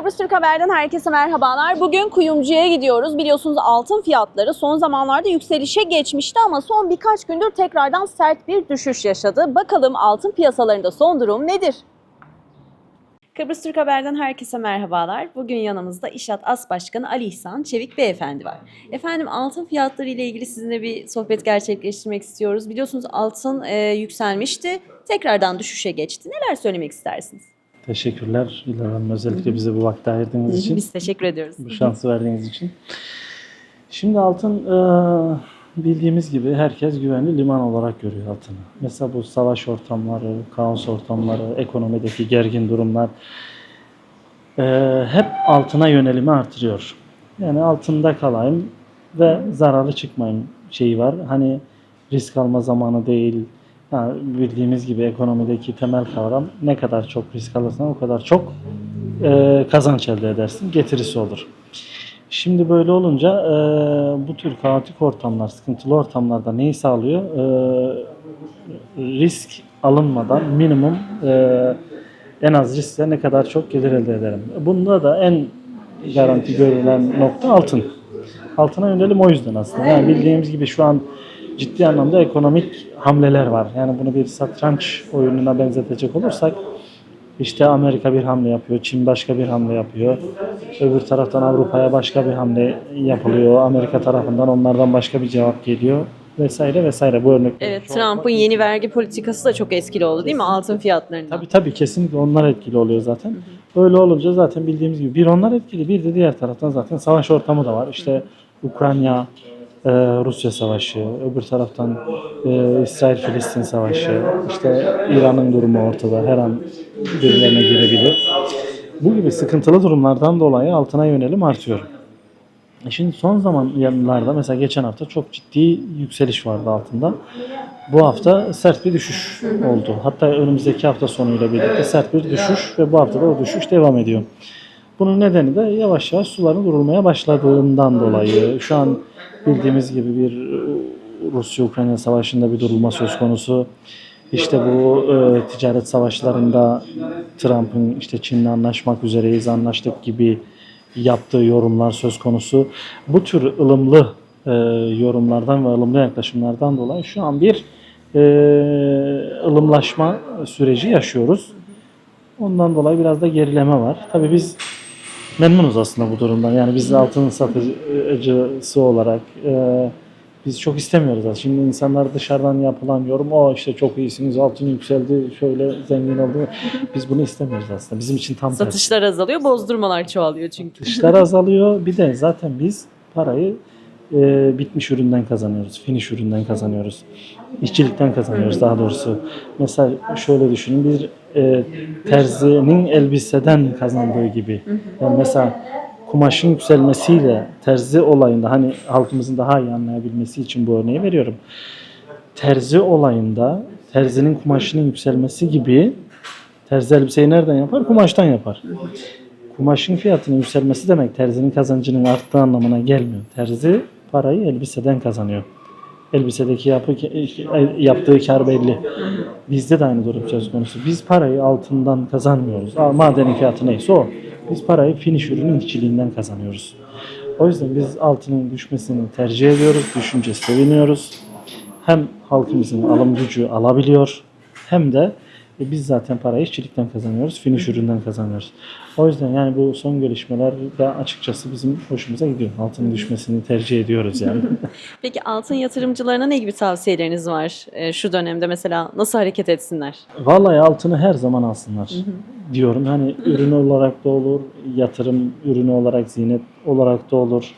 Kıbrıs Türk Haber'den herkese merhabalar. Bugün kuyumcuya gidiyoruz. Biliyorsunuz altın fiyatları son zamanlarda yükselişe geçmişti ama son birkaç gündür tekrardan sert bir düşüş yaşadı. Bakalım altın piyasalarında son durum nedir? Kıbrıs Türk Haber'den herkese merhabalar. Bugün yanımızda İşat As Başkanı Ali İhsan Çevik Beyefendi var. Efendim altın fiyatları ile ilgili sizinle bir sohbet gerçekleştirmek istiyoruz. Biliyorsunuz altın e, yükselmişti, tekrardan düşüşe geçti. Neler söylemek istersiniz? Teşekkürler İlhan Hanım. Özellikle bize bu vakti ayırdığınız için, Biz teşekkür ediyoruz. bu şansı verdiğiniz için. Şimdi altın e, bildiğimiz gibi herkes güvenli liman olarak görüyor altını. Mesela bu savaş ortamları, kaos ortamları, ekonomideki gergin durumlar e, hep altına yönelimi artırıyor. Yani altında kalayım ve zararlı çıkmayayım şeyi var. Hani risk alma zamanı değil. Ha, bildiğimiz gibi ekonomideki temel kavram ne kadar çok risk alırsan o kadar çok e, kazanç elde edersin. Getirisi olur. Şimdi böyle olunca e, bu tür kaotik ortamlar, sıkıntılı ortamlarda neyi sağlıyor? E, risk alınmadan minimum e, en az riskle ne kadar çok gelir elde ederim. Bunda da en garanti görülen nokta altın. Altına yönelim o yüzden aslında. Yani bildiğimiz gibi şu an ciddi anlamda ekonomik hamleler var. Yani bunu bir satranç oyununa benzetecek olursak işte Amerika bir hamle yapıyor, Çin başka bir hamle yapıyor. Öbür taraftan Avrupa'ya başka bir hamle yapılıyor. Amerika tarafından onlardan başka bir cevap geliyor vesaire vesaire bu örnek. Evet, Trump'ın yeni vergi politikası da çok etkili oldu değil mi altın fiyatlarında? Tabii tabii kesinlikle onlar etkili oluyor zaten. Öyle olunca zaten bildiğimiz gibi bir onlar etkili bir de diğer taraftan zaten savaş ortamı da var. İşte Ukrayna e, Rusya savaşı, öbür taraftan e, İsrail-Filistin savaşı, işte İran'ın durumu ortada her an birilerine girebilir. Bu gibi sıkıntılı durumlardan dolayı altına yönelim artıyor. E Şimdi son zamanlarda mesela geçen hafta çok ciddi yükseliş vardı altında. Bu hafta sert bir düşüş oldu. Hatta önümüzdeki hafta sonuyla birlikte sert bir düşüş ve bu hafta da o düşüş devam ediyor. Bunun nedeni de yavaş yavaş suların durulmaya başladığından dolayı. Şu an bildiğimiz gibi bir e, Rusya-Ukrayna savaşında bir durulma söz konusu. İşte bu e, ticaret savaşlarında Trump'ın işte Çin'le anlaşmak üzereyiz, anlaştık gibi yaptığı yorumlar söz konusu. Bu tür ılımlı e, yorumlardan ve ılımlı yaklaşımlardan dolayı şu an bir e, ılımlaşma süreci yaşıyoruz. Ondan dolayı biraz da gerileme var. Tabii biz memnunuz aslında bu durumdan. Yani biz altın satıcısı olarak e, biz çok istemiyoruz aslında. Şimdi insanlar dışarıdan yapılan yorum o işte çok iyisiniz altın yükseldi şöyle zengin oldu. Biz bunu istemiyoruz aslında. Bizim için tam tersi. Satışlar azalıyor, bozdurmalar çoğalıyor çünkü. Satışlar azalıyor. Bir de zaten biz parayı e, bitmiş üründen kazanıyoruz. Finish üründen kazanıyoruz. İşçilikten kazanıyoruz daha doğrusu. Mesela şöyle düşünün bir e, terzinin elbiseden kazandığı gibi. Yani mesela kumaşın yükselmesiyle terzi olayında hani halkımızın daha iyi anlayabilmesi için bu örneği veriyorum. Terzi olayında terzinin kumaşının yükselmesi gibi terzi elbiseyi nereden yapar? Kumaştan yapar. Kumaşın fiyatının yükselmesi demek terzinin kazancının arttığı anlamına gelmiyor. Terzi parayı elbiseden kazanıyor. Elbisedeki yapı, yaptığı kar belli. Bizde de aynı durum söz konusu. Biz parayı altından kazanmıyoruz. Madenin fiyatı neyse o. Biz parayı finish ürünün işçiliğinden kazanıyoruz. O yüzden biz altının düşmesini tercih ediyoruz. Düşünce seviniyoruz. Hem halkımızın alım gücü alabiliyor hem de e, biz zaten parayı işçilikten kazanıyoruz, finish üründen kazanıyoruz. O yüzden yani bu son gelişmeler de açıkçası bizim hoşumuza gidiyor. Altının düşmesini tercih ediyoruz yani. Peki altın yatırımcılarına ne gibi tavsiyeleriniz var e, şu dönemde mesela nasıl hareket etsinler? Vallahi altını her zaman alsınlar diyorum. Hani ürün olarak da olur, yatırım ürünü olarak, zinet olarak da olur.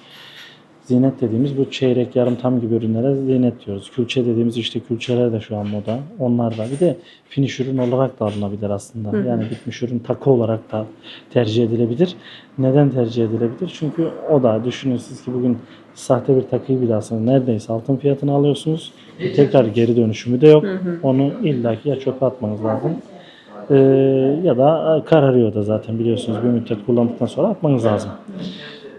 Zinet dediğimiz bu çeyrek, yarım, tam gibi ürünlere zinet diyoruz. Külçe dediğimiz işte külçeler de şu an moda. Onlar da. Bir de finish ürün olarak da alınabilir aslında. Yani bitmiş ürün takı olarak da tercih edilebilir. Neden tercih edilebilir? Çünkü o da düşünün siz ki bugün sahte bir takıyı bile alsanız neredeyse altın fiyatını alıyorsunuz. Tekrar geri dönüşümü de yok. Onu illaki ya çöpe atmanız lazım. Ee, ya da kararıyor da zaten biliyorsunuz bir müddet kullandıktan sonra atmanız lazım.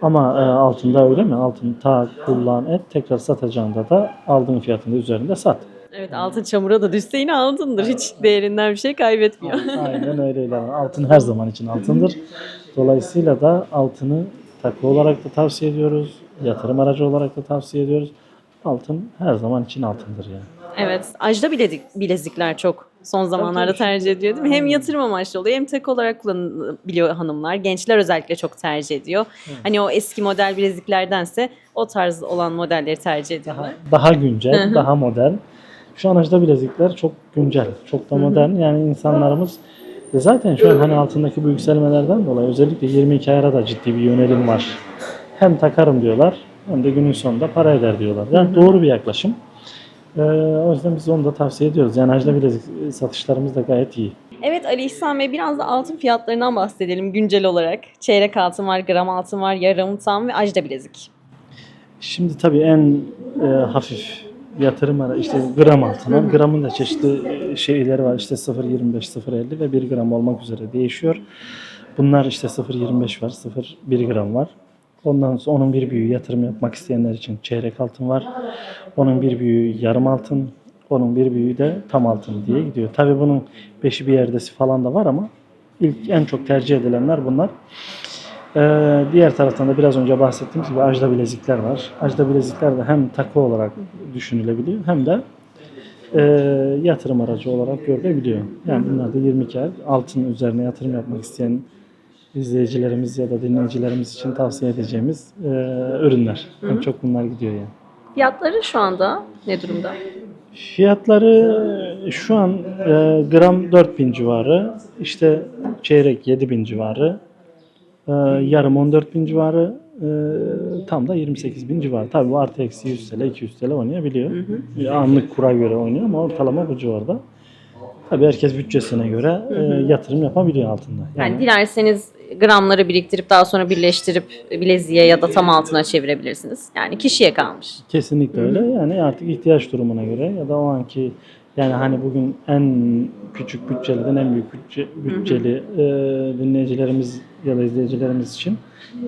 Ama e, altında öyle mi? Altın ta kullan et tekrar satacağında da aldığın fiyatında üzerinde sat. Evet altın çamura da düşse yine altındır. Hiç değerinden bir şey kaybetmiyor. Aynen öyle. Altın her zaman için altındır. Dolayısıyla da altını takı olarak da tavsiye ediyoruz. Yatırım aracı olarak da tavsiye ediyoruz. Altın her zaman için altındır yani. Evet. Ajda bilezik, bilezikler çok son zamanlarda tercih ediyor değil mi? Hem yatırım amaçlı oluyor hem tek olarak kullanılabiliyor hanımlar. Gençler özellikle çok tercih ediyor. Hani o eski model bileziklerdense o tarz olan modelleri tercih ediyorlar. Daha, daha güncel, hı. daha modern. Şu an ajda bilezikler çok güncel, çok da modern. Yani insanlarımız e zaten şu an hani altındaki bu yükselmelerden dolayı özellikle 22 ayara da ciddi bir yönelim var. Hem takarım diyorlar hem de günün sonunda para eder diyorlar. Yani doğru bir yaklaşım. Ee, o yüzden biz onu da tavsiye ediyoruz. Yani ajda bilezik satışlarımız da gayet iyi. Evet Ali İhsan Bey biraz da altın fiyatlarından bahsedelim güncel olarak. Çeyrek altın var, gram altın var, yarım tam ve ajda bilezik. Şimdi tabii en e, hafif yatırım ara işte gram altına. Gramın da çeşitli şeyleri var. İşte 0.25, 0.50 ve 1 gram olmak üzere değişiyor. Bunlar işte 0.25 var, 0.1 gram var. Ondan sonra onun bir büyüğü yatırım yapmak isteyenler için çeyrek altın var. Onun bir büyüğü yarım altın. Onun bir büyüğü de tam altın diye gidiyor. Tabii bunun beşi bir yerdesi falan da var ama ilk en çok tercih edilenler bunlar. Ee, diğer taraftan da biraz önce bahsettiğimiz gibi ajda bilezikler var. Ajda bilezikler de hem takı olarak düşünülebiliyor hem de e, yatırım aracı olarak görülebiliyor. Yani bunlar da 22 ay altın üzerine yatırım yapmak isteyen izleyicilerimiz ya da dinleyicilerimiz için tavsiye edeceğimiz e, ürünler. En çok bunlar gidiyor yani. Fiyatları şu anda ne durumda? Fiyatları şu an e, gram 4000 civarı, işte çeyrek 7000 civarı, e, yarım 14000 civarı, e, tam da 28000 civarı. Tabii bu artı eksi 100 TL, 200 TL oynayabiliyor. E, Anlık kura göre oynuyor ama ortalama bu civarda. Tabii herkes bütçesine göre e, yatırım yapabiliyor altında. Yani dilerseniz gramları biriktirip daha sonra birleştirip bileziğe ya da tam altına çevirebilirsiniz. Yani kişiye kalmış. Kesinlikle öyle. Yani artık ihtiyaç durumuna göre ya da o anki yani hani bugün en küçük bütçeliden en büyük bütçe, bütçeli e, dinleyicilerimiz ya da izleyicilerimiz için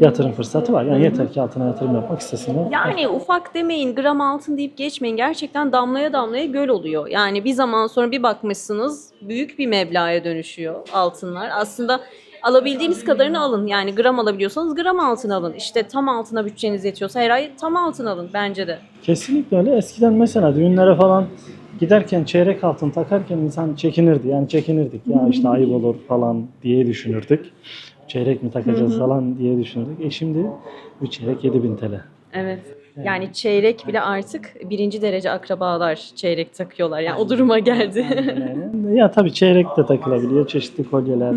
yatırım fırsatı var. Yani yeter ki altına yatırım yapmak istesinler. Yani ufak demeyin, gram altın deyip geçmeyin. Gerçekten damlaya damlaya göl oluyor. Yani bir zaman sonra bir bakmışsınız büyük bir meblağa dönüşüyor altınlar. Aslında alabildiğiniz kadarını alın. Yani gram alabiliyorsanız gram altın alın. İşte tam altına bütçeniz yetiyorsa her ay tam altın alın bence de. Kesinlikle öyle. Eskiden mesela düğünlere falan giderken çeyrek altın takarken insan çekinirdi. Yani çekinirdik. Ya işte ayıp olur falan diye düşünürdük. Çeyrek mi takacağız falan diye düşünürdük. E şimdi bu çeyrek 7000 TL. Evet. Yani çeyrek bile artık birinci derece akrabalar çeyrek takıyorlar. Yani o duruma geldi. Yani, ya tabii çeyrek de takılabiliyor. Çeşitli kolyeler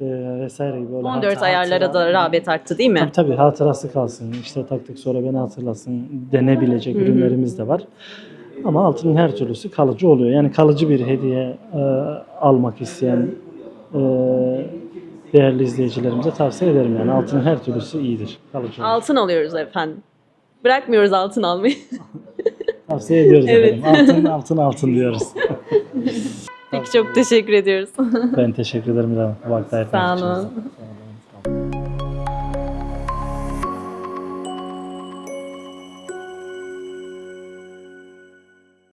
e, vesaire gibi. Öyle 14 hatıra- ayarlara da rağbet arttı değil mi? Tabii tabii hatırası kalsın. İşte taktık sonra beni hatırlasın denebilecek ürünlerimiz de var. Ama altının her türlüsü kalıcı oluyor. Yani kalıcı bir hediye e, almak isteyen e, değerli izleyicilerimize tavsiye ederim. Yani altının her türlüsü iyidir. Kalıcı olur. Altın alıyoruz efendim. Bırakmıyoruz altın almayı. Tavsiye ediyoruz Evet. efendim. Altın altın altın diyoruz. Peki çok teşekkür ediyoruz. ben teşekkür ederim İrem. Bu vakti Sağ ayırdığınız için. olun.